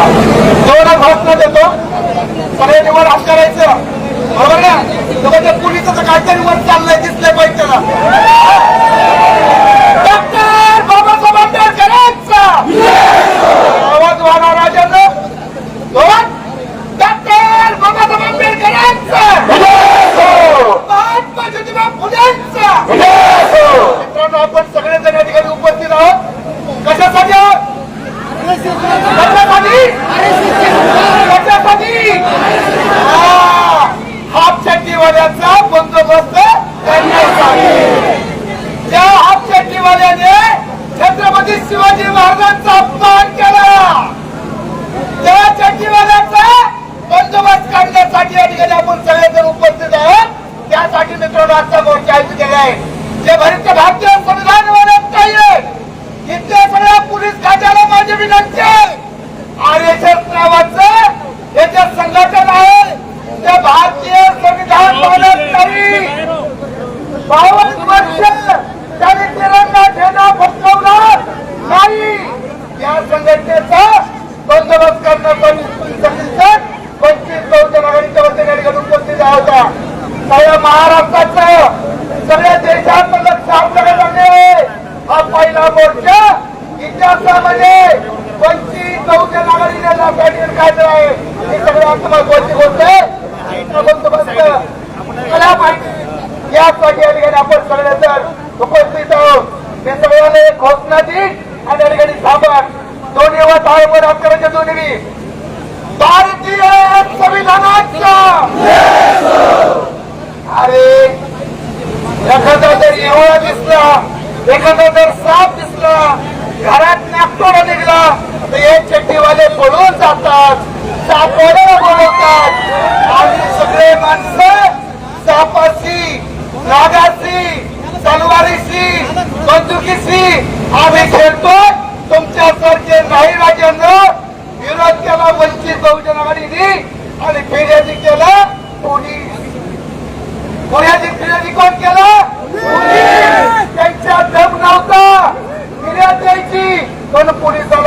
दोन भाषण देतो सगळे निवड आज करायचं. हापचड्डीवाल्याचा बंदोबस्त करण्यासाठी त्या हापचड्डीवाल्याने छत्रपती शिवाजी महाराजांचा अपमान केला. त्या चट्टीवाल्याचा बंदोबस्त करण्यासाठी या ठिकाणी आपण सगळेजण उपस्थित आहोत. त्यासाठी मित्रांनो आजचा मोर्चा आयोजित केला आहे. जे भरित भारतीय बावन्न वर्ष त्याने तिरंगा झेंडा फटकवला नाही. या संघटनेचा बंदोबस्त करण्यासाठी पंचवीस बहुजन आघाडीच्या वतीने या ठिकाणी उपस्थित होता. सगळ्या महाराष्ट्राचं सगळ्या देशात लक्ष लागले हा पहिला मोर्चा इतिहासामध्ये पंचवीस बहुजन आघाडीने लक्षात काढलं आहे. ही सगळ्यात महत्वाची गोष्ट आहे. बंदोबस्त केला यासाठी या ठिकाणी आपण सगळे सगळेजण उपस्थित आहोत. हे सगळ्यांना एक घोषणा देईल आणि या ठिकाणी थांबा दोन्ही व ताळेवर हात दोन्ही भारतीय संविधानाच्या. अरे एखादा जर एवढा दिसला एखादा जर साप दिसला घरात नागतोडा निघला तर हे चट्टीवाले पळून जातात. सापवाड्याला बोलवतात. आणि सगळे माणसं सापाशी आम्ही खेळतोय तुमच्यासारखे नाही राजेंद्र विरोध केला वंचित बहुजन आघाडीने आणि फिर्यादी केलं कोणी? पुण्याची फिर्यादी कोण केला? त्यांच्या दम नव्हता. फिर्याद द्यायची. पण पोलिसांना